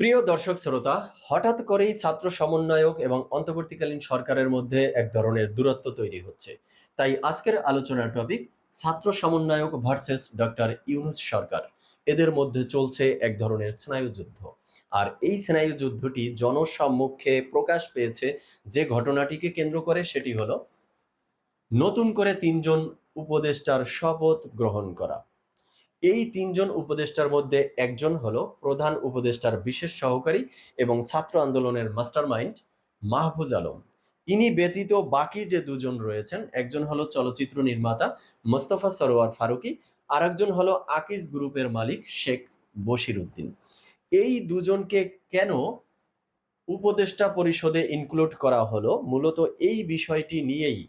প্রিয় দর্শক শ্রোতা, হঠাৎ করেই ছাত্র সমন্বয়ক এবং অন্তর্বর্তীকালীন সরকারের মধ্যে এক ধরনের দূরত্ব তৈরি হচ্ছে। তাই আজকের আলোচনার টপিক ছাত্র সমন্বয়ক ভার্সেস ডক্টর ইউনুস সরকার। এদের মধ্যে চলছে এক ধরনের স্নায়ুযুদ্ধ। আর এই স্নায়ুযুদ্ধটি জনসম্মুখে প্রকাশ পেয়েছে যে ঘটনাটিকে কেন্দ্র করে, সেটি হলো, নতুন করে তিনজন উপদেষ্টার শপথ গ্রহণ করা। এই তিনজন উপদেষ্টার মধ্যে একজন হলো প্রধান উপদেষ্টার বিশেষ সহকারী এবং ছাত্র আন্দোলনের মাস্টারমাইন্ড মাহফুজ আলম। ইনি ব্যতীত বাকি যে দুজন রয়েছেন, একজন হলো চলচ্চিত্র নির্মাতা মোস্তফা সরোয়ার ফারুকী আর একজন হলো আকিজ গ্রুপের মালিক শেখ বশির উদ্দিন এই দুজনকে কেন উপদেষ্টা পরিষদে ইনক্লুড করা হলো? মূলত এই বিষয়টি নিয়েই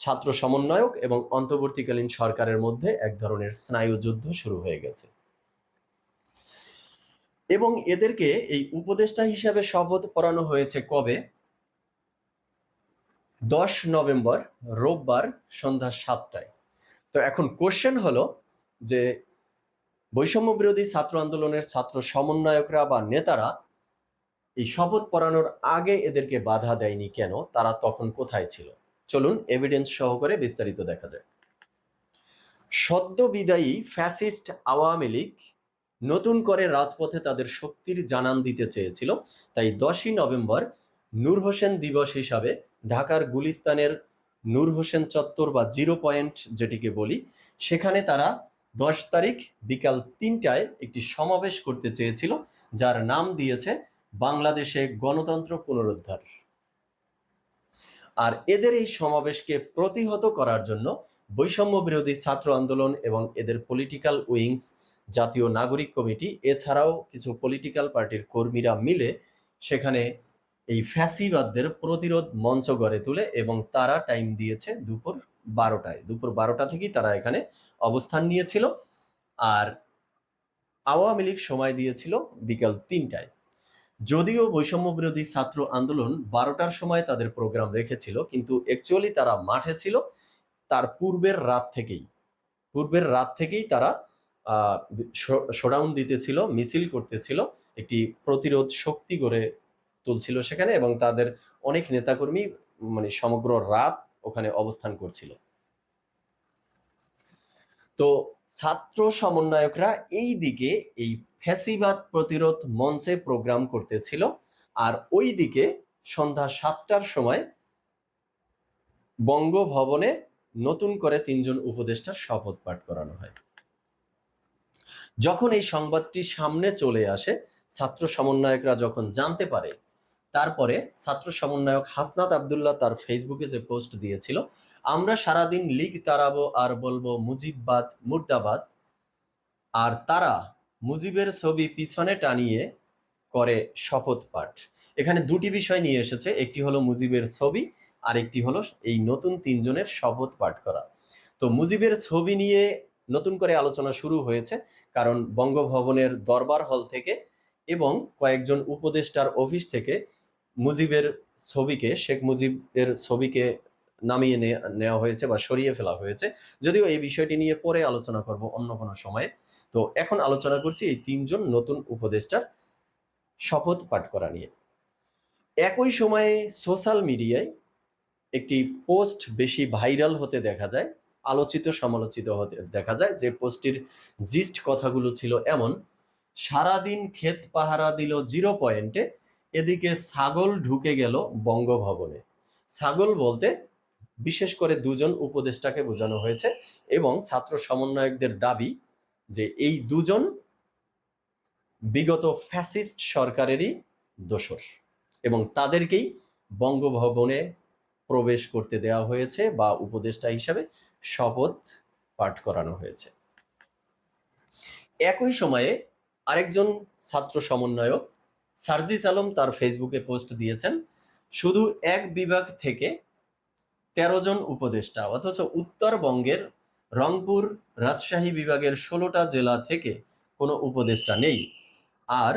ছাত্র সমন্বয়ক এবং অন্তর্বর্তীকালীন সরকারের মধ্যে এক ধরনের স্নায়ুযুদ্ধ শুরু হয়ে গেছে। এবং এদেরকে এই উপদেষ্টা হিসাবে শপথ পড়ানো হয়েছে কবে? দশ নভেম্বর, রোববার সন্ধ্যা সাতটায়। তো এখন কোশ্চেন হলো যে বৈষম্য বিরোধী ছাত্র আন্দোলনের ছাত্র সমন্বয়করা বা নেতারা এই শপথ পড়ানোর আগে এদেরকে বাধা দেয়নি কেন? তারা তখন কোথায় ছিল? চলুন এভিডেন্স সহকারে বিস্তারিত দেখা যায় সদ্য বিদায়ী ফ্যাসিস্ট আওয়ামী লীগ নতুন করে রাজপথে তাদের শক্তির জানান দিতে চেয়েছিল। তাই দশই নভেম্বর নূর হোসেন দিবস হিসাবে ঢাকার গুলিস্তানের নূর হোসেন চত্বর বা জিরো পয়েন্ট যেটিকে বলি, সেখানে তারা দশ তারিখ বিকাল তিনটায় একটি সমাবেশ করতে চেয়েছিল, যার নাম দিয়েছে বাংলাদেশে গণতন্ত্র পুনরুদ্ধার। আর এদের এই সমাবেশকে প্রতিহত করার জন্য বৈষম্য বিরোধী ছাত্র আন্দোলন এবং এদের পলিটিক্যাল উইংস জাতীয় নাগরিক কমিটি, এছাড়াও কিছু পলিটিক্যাল পার্টির কর্মীরা মিলে সেখানে এই ফ্যাসিবাদদের প্রতিরোধ মঞ্চ গড়ে তুলে এবং তারা টাইম দিয়েছে দুপুর বারোটায়। দুপুর বারোটা থেকেই তারা এখানে অবস্থান নিয়েছিল। আর আওয়ামী লীগ সময় দিয়েছিল বিকাল তিনটায়। যদিও বৈষম্য বিরোধী ছাত্র আন্দোলন বারোটার সময় তাদের প্রোগ্রাম রেখেছিল, কিন্তু অ্যাকচুয়ালি তারা মাঠে ছিল তার পূর্বের রাত থেকেই। পূর্বের রাত থেকেই তারা শোডাউন দিতেছিল, মিছিল করতেছিল, একটি প্রতিরোধ শক্তি গড়ে তুলছিল সেখানে এবং তাদের অনেক নেতাকর্মী মানে সমগ্র রাত ওখানে অবস্থান করছিল। তো ছাত্র সমন্বয়করা এই দিকে এই ফ্যাসিবাদ প্রতিরোধ মঞ্চে প্রোগ্রাম করতেছিল আর ওই দিকে সন্ধ্যা সাতটার সময় বঙ্গভবনে নতুন করে তিনজন উপদেষ্টার শপথ পাঠ করানো হয়। যখন এই সংবাদটি সামনে চলে আসে, ছাত্র সমন্বয়করা যখন জানতে পারে, তারপরে ছাত্র সমন্বয়ক হাসনাত আবদুল্লাহ তার ফেসবুকে যে পোস্ট দিয়েছিল, আমরা সারাদিন লিগ তাড়াবো আর বলব মুজিববাদ, মুর্দাবাদ, আর তারা মুজিবের ছবি পিছনে টানিয়ে করে শপথ পাঠ। এখানে দুটি বিষয় নিয়ে এসেছে, একটি হলো মুজিবের ছবি আর একটি হলো এই নতুন তিনজনের শপথ পাঠ করা। তো মুজিবের ছবি নিয়ে নতুন করে আলোচনা শুরু হয়েছে, কারণ বঙ্গভবনের দরবার হল থেকে এবং কয়েকজন উপদেষ্টার অফিস থেকে মুজিবের ছবিকে, শেখ মুজিবের ছবিকে নামিয়ে নেওয়া হয়েছে বা সরিয়ে ফেলা হয়েছে। যদিও এই বিষয়টি নিয়ে পরে আলোচনা করব অন্য কোনো সময়ে। তো এখন আলোচনা করছি এই তিনজন নতুন উপদেষ্টার শপথ পাঠ করা নিয়ে। একই সময়ে সোশ্যাল মিডিয়ায় একটি পোস্ট বেশি ভাইরাল হতে দেখা যায়, আলোচিত সমালোচিত হতে দেখা যায়। যে পোস্টটির জিস্ট কথাগুলো ছিল এমন, সারাদিন ক্ষেত পাহারা দিল জিরো পয়েন্টে, এদিকে ছাগল ঢুকে গেল বঙ্গভবনে। ছাগল বলতে বিশেষ করে দুজন উপদেষ্টাকে বোঝানো হয়েছে এবং ছাত্র সমন্বয়কদের দাবি যে এই দুজন বিগত ফ্যাসিস্ট সরকারেরই দোসর এবং তাদেরকেই বঙ্গভবনে প্রবেশ করতে দেওয়া হয়েছে বা উপদেষ্টা হিসাবে শপথ পাঠ করানো হয়েছে। একই সময়ে আরেকজন ছাত্র সমন্বয়ক সার্জিস আলম তার ফেসবুকে পোস্ট দিয়েছেন, শুধু এক বিভাগ থেকে তেরো জন উপদেষ্টা, অথচ উত্তরবঙ্গের রংপুর রাজশাহী বিভাগের ষোলোটা জেলা থেকে কোনো উপদেষ্টা নেই। আর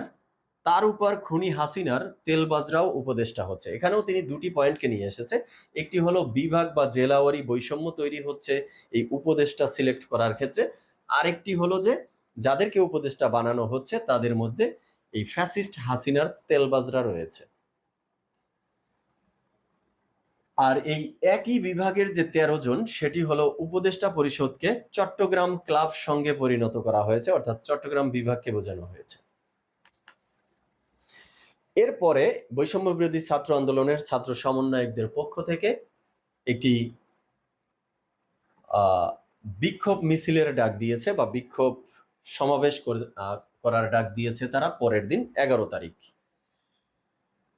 তার উপর খুনি হাসিনার তেলবাজরাও উপদেষ্টা হচ্ছে। এখানেও তিনি দুটি পয়েন্টকে নিয়ে এসেছে। একটি হলো বিভাগ বা জেলাওয়ারি বৈষম্য তৈরি হচ্ছে এই উপদেষ্টা সিলেক্ট করার ক্ষেত্রে। আরেকটি হলো যে যাদেরকে উপদেষ্টা বানানো হচ্ছে তাদের মধ্যে এই ফ্যাসিস্ট হাসিনার তেলবাজরা রয়েছে। আর এই একই বিভাগের যে তেরো জন, সেটি হলো উপদেষ্টা পরিষদকে চট্টগ্রাম ক্লাব সঙ্গে পরিণত করা হয়েছে, অর্থাৎ চট্টগ্রাম বিভাগকে বোঝানো হয়েছে। এরপরে বৈষম্য বিরোধী ছাত্র আন্দোলনের ছাত্র সমন্বয়কদের পক্ষ থেকে একটি বিক্ষোভ মিছিলের ডাক দিয়েছে বা বিক্ষোভ সমাবেশ করে- করার ডাক দিয়েছে তারা পরের দিন এগারো তারিখ।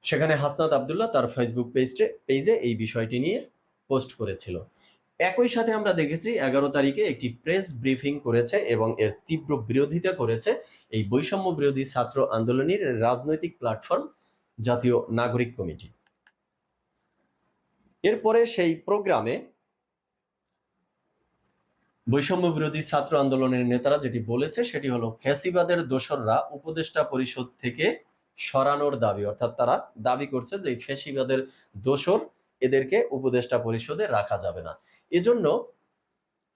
সেখানে হাসনাত আবদুল্লাহ তার ফেসবুক পেজে পেজে এই বিষয়টি নিয়ে পোস্ট করেছিল। একই সাথে আমরা দেখেছি এগারো তারিখে একটি প্রেস ব্রিফিং করেছে এবং এর তীব্র বিরোধিতা করেছে এই বৈষম্য বিরোধী ছাত্র আন্দোলনের রাজনৈতিক প্ল্যাটফর্ম জাতীয় নাগরিক কমিটি। এরপরে সেই প্রোগ্রামে বৈষম্য বিরোধী ছাত্র আন্দোলনের নেতারা যেটি বলেছে সেটি হলো ফ্যাসিবাদের দোসররা উপদেষ্টা পরিষদ থেকে সরানোর দাবি, অর্থাৎ তারা দাবি করছে যে এই ফ্যাসিবাদের দোসর এদেরকে উপদেষ্টা পরিষদে রাখা যাবে না। এজন্য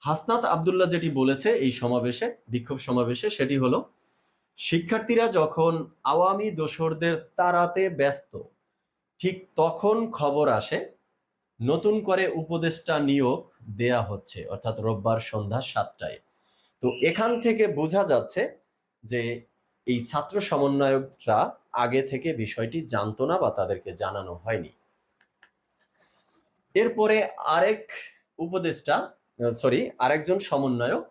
হাসনাত আবদুল্লাহ যেটি বলেছে এই সমাবেশে, বিক্ষোভ সমাবেশে, সেটি হলো, শিক্ষার্থীরা যখন আওয়ামী দোসরদের তাড়াতে ব্যস্ত, ঠিক তখন খবর আসে, নতুন করে উপদেষ্টা নিয়োগ দেয়া হচ্ছে, অর্থাৎ রোববার সন্ধ্যা সাতটায়। তো এখান থেকে বোঝা যাচ্ছে যে এই ছাত্র সমন্বয়করা আগে থেকে বিষয়টি জানতো না বা তাদেরকে জানানো হয়নি। এরপরে আরেক উপদেষ্টা সরি আরেকজন সমন্বয়ক,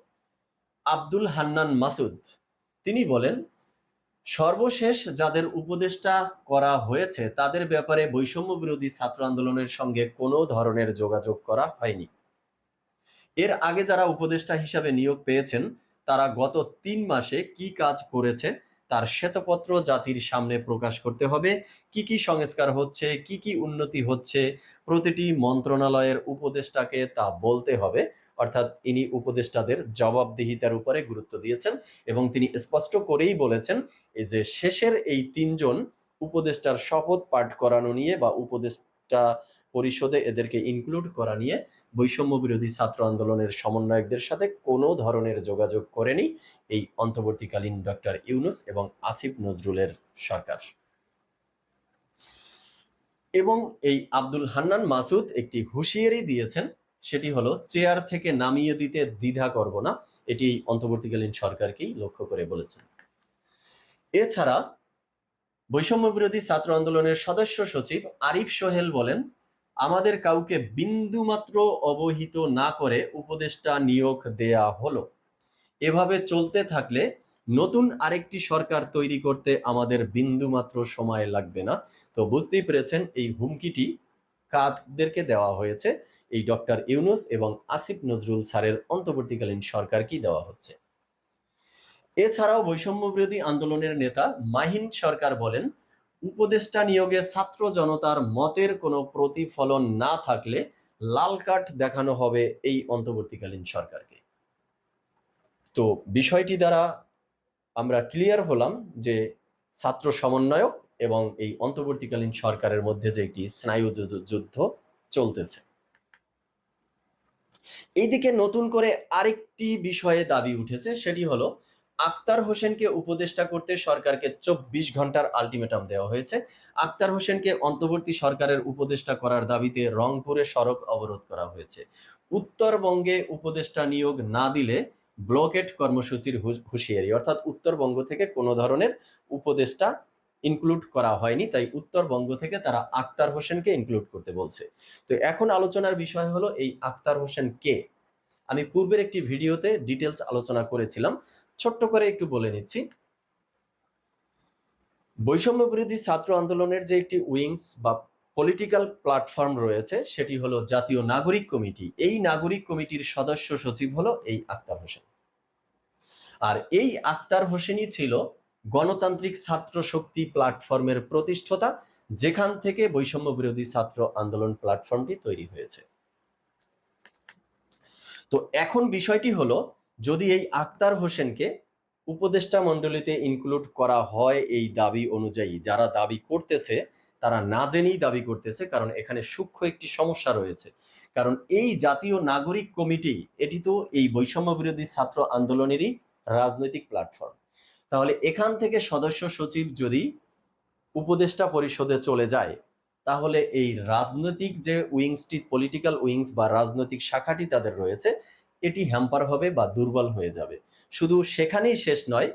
আব্দুল হান্নান মাসুদ, তিনি বলেন, সর্বশেষ যাদের উপদেষ্টা করা হয়েছে, তাদের ব্যাপারে বৈষম্য বিরোধী ছাত্র আন্দোলনের সঙ্গে কোনো ধরনের যোগাযোগ করা হয়নি। এর আগে যারা উপদেষ্টা হিসাবে নিয়োগ পেয়েছেন তারা গত তিন মাসে কি কাজ করেছে তার শ্বেতপত্র জাতির সামনে প্রকাশ করতে হবে। কি কি সংস্কার হচ্ছে, কি কি উন্নতি হচ্ছে, প্রতিটি মন্ত্রণালয়ের উপদেষ্টাকে তা বলতে হবে। অর্থাৎ ইনি উপদেষ্টাদের জবাবদিহিতার উপরে গুরুত্ব দিয়েছেন এবং তিনি স্পষ্ট করেই বলেছেন, এই যে শেষের এই তিনজন উপদেষ্টার শপথ পাঠ করানো নিয়ে বা উপদেষ্টা পরিষদে এদেরকে ইনক্লুড করা নিয়ে বৈষম্য বিরোধী ছাত্র আন্দোলনের সমন্বয়কদের সাথে কোনো ধরনের যোগাযোগ করেনি এই অন্তর্বর্তীকালীন ডক্টর ইউনুস এবং আসিফ নজরুলের সরকার। এবং এই আব্দুল হান্নান মাসুদ একটি হুঁশিয়ারি দিয়েছেন, সেটি হলো, চেয়ার থেকে নামিয়ে দিতে দ্বিধা করব না। এটি অন্তর্বর্তীকালীন সরকারকেই লক্ষ্য করে বলেছেন। এছাড়া বৈষম্য বিরোধী ছাত্র আন্দোলনের সদস্য সচিব আরিফ সোহেল বলেন, আমাদের কাউকে বিন্দুমাত্র অবহিত না করে উপদেষ্টা নিয়োগ দেয়া হলো। এভাবে চলতে থাকলে নতুন আরেকটি সরকার তৈরি করতে আমাদের বিন্দুমাত্র সময় লাগবে না। তো বুঝতেই পেরেছেন, এই হুমকিটি কাদেরকে দেওয়া হয়েছে? এই ডক্টর ইউনুস এবং আসিফ নজরুল স্যারের অন্তর্বর্তীকালীন সরকারকেই দেওয়া হচ্ছে? এছাড়াও বৈষম্য বিরোধী আন্দোলনের নেতা মাহিন সরকার বলেন, উপদেষ্টা নিয়োগে ছাত্র জনতার মতের কোনো প্রতিফলন না থাকলে লাল কাঠ দেখানো হবে এই অন্তর্বর্তীকালীন সরকারকে। তো বিষয়টি দ্বারা আমরা ক্লিয়ার হলাম যে ছাত্র সমন্বয়ক এবং এই অন্তর্বর্তীকালীন সরকারের মধ্যে যে একটি স্নায়ু যুদ্ধ- চলতেছে। এইদিকে নতুন করে আরেকটি বিষয়ে দাবি উঠেছে, সেটি হলো আক্তার হোসেনকে উপদেষ্টা করতে সরকারকে চব্বিশ ঘণ্টার আলটিমেটাম দেওয়া হয়েছে। আক্তার হোসেনকে অন্তর্বর্তী সরকারের উপদেষ্টা করার দাবিতে রংপুরে সড়ক অবরোধ করা হয়েছে। উত্তরবঙ্গে উপদেষ্টা নিয়োগ না দিলে ব্লকেট কর্মসূচির হুঁশিয়ারি, অর্থাৎ উত্তরবঙ্গ থেকে কোনো ধরনের উপদেষ্টা ইনক্লুড করা হয়নি, তাই উত্তরবঙ্গ থেকে তারা আক্তার হোসেনকে ইনক্লুড করতে বলছে। তো এখন আলোচনার বিষয় হলো এই আক্তার হোসেন কে? আমি পূর্বের একটি ভিডিওতে ডিটেলস আলোচনা করেছিলাম। ছোট্ট করে একটু বলে নিচ্ছি। বৈষম্য বিরোধী ছাত্র আন্দোলনের যে একটি উইংস বা পলিটিক্যাল প্ল্যাটফর্ম রয়েছে, সেটি হলো জাতীয় নাগরিক কমিটি। এই নাগরিক কমিটির সদস্য সচিব হলো এই আক্তার হোসেন। আর এই আক্তার হোসেনই ছিল গণতান্ত্রিক ছাত্র শক্তি প্ল্যাটফর্মের প্রতিষ্ঠাতা, যেখান থেকে বৈষম্য বিরোধী ছাত্র আন্দোলন প্ল্যাটফর্মটি তৈরি হয়েছে। তো এখন বিষয়টি হলো যদি এই আক্তার হোসেনকে উপদেষ্টা মণ্ডলীতে ইনক্লুড করা হয় এই দাবি অনুযায়ী, যারা দাবি করতেছে, তারা না জেনেই দাবি করতেছে কারণ এখানে সূক্ষ্ম একটি সমস্যা রয়েছে। কারণ এই জাতীয় নাগরিক কমিটি, এটি তো এই বৈষম্য বিরোধী ছাত্র আন্দোলনেরই রাজনৈতিক প্ল্যাটফর্ম তাহলে এখান থেকে সদস্য সচিব যদি উপদেষ্টা পরিষদে চলে যায়, তাহলে এই রাজনৈতিক যে উইংসটি পলিটিক্যাল উইংস বা রাজনৈতিক শাখাটি তাদের রয়েছে এটি হ্যাম্পার হবে বা দুর্বল হয়ে যাবে। শুধু সেখানেই শেষ নয়,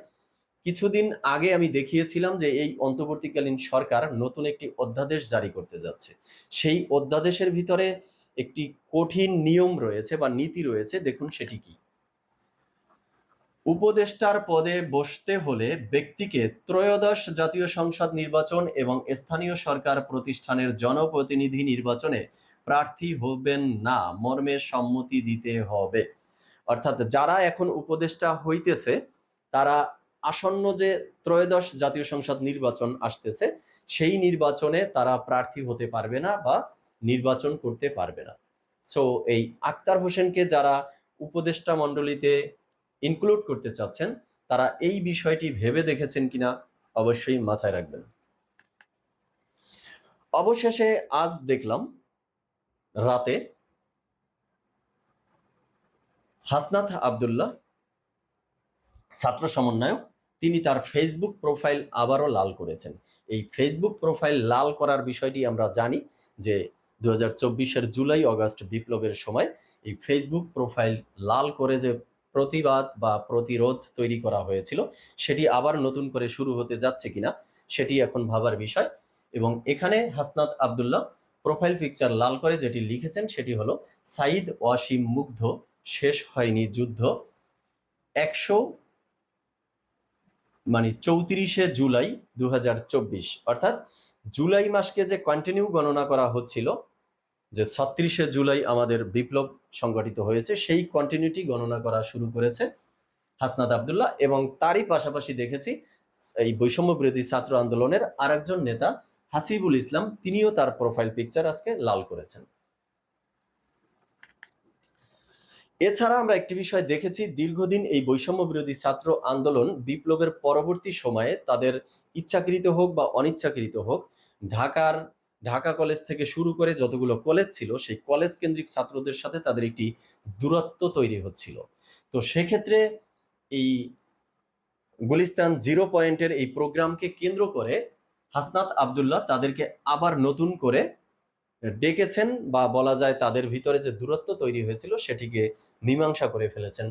কিছুদিন আগে আমি দেখিয়েছিলাম যে এই অন্তর্বর্তীকালীন সরকার নতুন একটি অধ্যাদেশ জারি করতে যাচ্ছে। সেই অধ্যাদেশের ভিতরে একটি কঠিন নিয়ম রয়েছে বা নীতি রয়েছে, দেখুন সেটি কি। উপদেষ্টার পদে বসতে হলে ব্যক্তিকে ত্রয়োদশ জাতীয় সংসদ নির্বাচন এবং স্থানীয় সরকার প্রতিষ্ঠানের জনপ্রতিনিধি নির্বাচনে প্রার্থী হবেন না, মর্মে সম্মতি দিতে হবে। অর্থাৎ যারা এখন উপদেষ্টা হইতেছে, তারা আসন্ন যে ত্রয়োদশ জাতীয় সংসদ নির্বাচন আসতেছে, সেই নির্বাচনে তারা প্রার্থী হতে পারবে না বা নির্বাচন করতে পারবে না। সো এই আক্তার হোসেনকে যারা উপদেষ্টা মণ্ডলীতে ইনক্লুড করতে চাচ্ছেন, তারা এই বিষয়টি ভেবে দেখেছেন কিনা অবশ্যই মাথায় রাখবেন। অবশেষে আজ দেখলাম, রাতে হাসনাথ আবদুল্লাহ, ছাত্র সমন্বয়ক, তিনি তার ফেসবুক প্রোফাইল আবারও লাল করেছেন। এই ফেসবুক প্রোফাইল লাল করার বিষয়টি আমরা জানি যে দু হাজার জুলাই অগস্ট বিপ্লবের সময় এই ফেসবুক প্রোফাইল লাল করে যে প্রতিবাদ বা প্রতিরোধ তৈরি করা হয়েছিল। সেটি আবার নতুন করে শুরু হতে যাচ্ছে কিনা, সেটি এখন ভাবার বিষয়। এবং এখানে হাসনাত আবদুল্লাহ প্রোফাইল পিকচার লাল করে যেটি লিখেছেন সেটি হলো, সাইদ ওয়াসিম মুগ্ধ, শেষ হয়নি যুদ্ধ। একশো মানে চৌত্রিশে জুলাই দু হাজার চব্বিশ, অর্থাৎ জুলাই মাসকে যে কন্টিনিউ গণনা করা হচ্ছিল যে ছত্রিশে জুলাই আমাদের বিপ্লব সংগঠিত হয়েছে, সেই কন্টিনিউটি গণনা করা শুরু করেছে হাসনাত আবদুল্লাহ এবং তারই পাশাপাশি দেখেছি এই বৈষম্য বিরোধী ছাত্র আন্দোলনের আরেকজন নেতা হাসিবুল ইসলাম, তিনিও তার প্রোফাইল পিকচার আজকে লাল করেছেন। এছাড়া আমরা একটি বিষয় দেখেছি, দীর্ঘদিন এই বৈষম্য বিরোধী ছাত্র আন্দোলন বিপ্লবের পরবর্তী সময়ে তাদের ইচ্ছাকৃত হোক বা অনিচ্ছাকৃত হোক, ঢাকার ঢাকা কলেজ থেকে শুরু করে যতগুলো কলেজ ছিল, সেই কলেজ কেন্দ্রিক ছাত্রদের সাথে তাদের একটি দূরত্ব তৈরি হচ্ছিল। তো সেক্ষেত্রে এই গুলিস্তান জিরো পয়েন্টের এই প্রোগ্রামকে কেন্দ্র করে হাসনাত আবদুল্লাহ তাদেরকে আবার নতুন করে ডেকেছেন বা বলা যায় তাদের ভিতরে যে দূরত্ব তৈরি হয়েছিল সেটিকে মীমাংসা করে ফেলেছেন।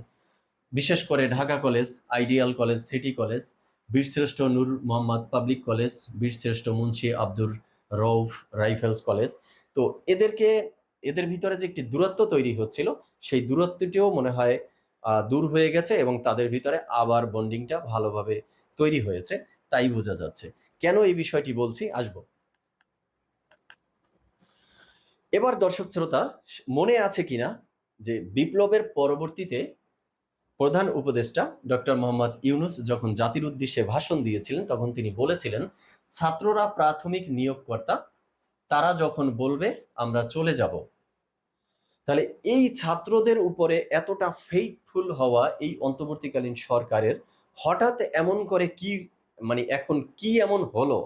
বিশেষ করে Dhaka college, ideal college, city college, Birshreshtho Noor Mohammad public college, Birshreshtho Munshi Abdur Rouf rifles college. তো এদেরকে, এদের ভিতরে যে একটি দূরত্ব তৈরি হচ্ছিল, সেই দূরত্বটিও মনে হয় দূর হয়ে গেছে এবং তাদের ভিতরে আবার বন্ডিংটা ভালোভাবে তৈরি হয়েছে, তাই বোঝা যাচ্ছে। কেন এই বিষয়টি বলছি? আসব। এবার দর্শক শ্রোতা, মনে আছে কিনা যে বিপ্লবের পরবর্তীতে প্রধান উপদেষ্টা ডক্টর মোহাম্মদ ইউনুস যখন জাতির উদ্দেশ্যে ভাষণ দিয়েছিলেন, তখন তিনি বলেছিলেন, ছাত্ররা প্রাথমিক নিয়োগকর্তা, তারা যখন বলবে, আমরা চলে যাব। তাহলে এই ছাত্রদের উপরে এতটা ফেইটফুল হওয়া এই অন্তর্বর্তীকালীন সরকারের হঠাৎ এমন করে কি মানে এখন কি এমন হলো,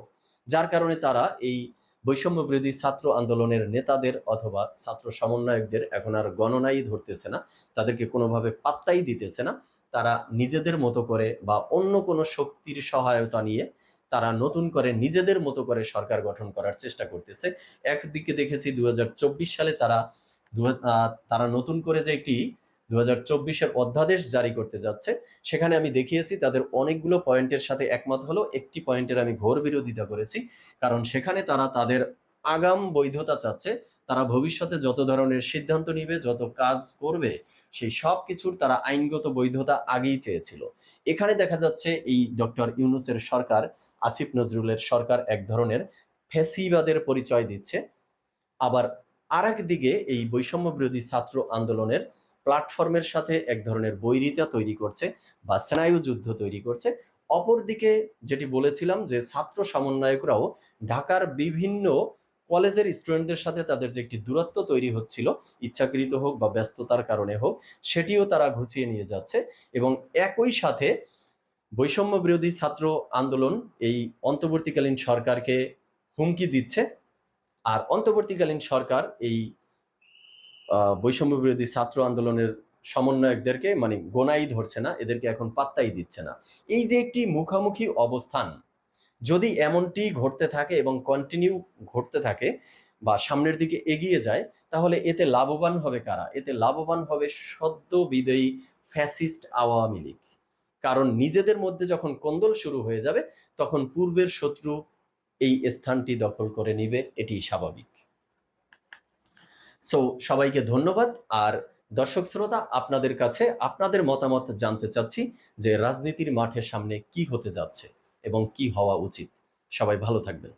যার কারণে তারা এই বৈষম্য বিরোধী ছাত্র আন্দোলনের নেতাদের অথবা ছাত্র সমন্বয়কদের এখন আর গণনাই ধরতেছে না, তাদেরকে কোনোভাবে পাত্তাই দিতেছে না। তারা নিজেদের মতো করে বা অন্য কোনো শক্তির সহায়তা নিয়ে তারা নতুন করে নিজেদের মতো করে সরকার গঠন করার চেষ্টা করতেছে। একদিকে দেখেছি দু হাজার চব্বিশ সালে তারা তারা নতুন করে যে একটি দু হাজার অধ্যাদেশ জারি করতে যাচ্ছে। সেখানে আমি দেখিয়েছি তাদের অনেকগুলো পয়েন্টের সাথে একমত হলো, একটি পয়েন্টের আমি ঘোর বিরোধিতা করেছি। কারণ সেখানে তারা তাদের আগাম বৈধতা চাচ্ছে, তারা ভবিষ্যতে যত ধরনের সিদ্ধান্ত নিবে, যত কাজ করবে, সেই সব কিছুর তারা আইনগত বৈধতা আগেই চেয়েছিল। এখানে দেখা যাচ্ছে এই ডক্টর ইউনুসের সরকার, আসিফ নজরুলের সরকার এক ধরনের ফেসিবাদের পরিচয় দিচ্ছে। আবার আরেক দিকে এই বৈষম্য বিরোধী ছাত্র আন্দোলনের প্ল্যাটফর্মের সাথে এক ধরনের বৈরিতা তৈরি করছে বা স্নায়ু যুদ্ধ তৈরি করছে। অপরদিকে যেটি বলেছিলাম যে ছাত্র সমন্বয়করাও ঢাকার বিভিন্ন কলেজের স্টুডেন্টদের সাথে তাদের যে একটি দূরত্ব তৈরি হচ্ছিল, ইচ্ছাকৃত হোক বা ব্যস্ততার কারণে হোক, সেটিও তারা ঘুচিয়ে নিয়ে যাচ্ছে এবং একই সাথে বৈষম্য বিরোধী ছাত্র আন্দোলন এই অন্তর্বর্তীকালীন সরকারকে হুমকি দিচ্ছে। আর অন্তর্বর্তীকালীন সরকার এই বৈষম্য বিরোধী ছাত্র আন্দোলনের সমন্বয়কদেরকে মানে গোনাই ধরছে না, এদেরকে এখন পাত্তাই দিচ্ছে না। এই যে একটি মুখামুখি অবস্থান, যদি এমনটি ঘটতে থাকে এবং কন্টিনিউ ঘটতে থাকে বা সামনের দিকে এগিয়ে যায়, তাহলে এতে লাভবান হবে কারা? এতে লাভবান হবে সদ্য বিদয়ী ফ্যাসিস্ট আওয়ামী লীগ। কারণ নিজেদের মধ্যে যখন কোন্দল শুরু হয়ে যাবে, তখন পূর্বের শত্রু এই স্থানটি দখল করে নিবে, এটি স্বাভাবিক। সো সবাইকে ধন্যবাদ। আর দর্শক শ্রোতা, আপনাদের কাছে আপনাদের মতামত জানতে চাচ্ছি যে রাজনীতির মাঠের সামনে কি হতে যাচ্ছে এবং কি হওয়া উচিত। সবাই ভালো থাকবেন।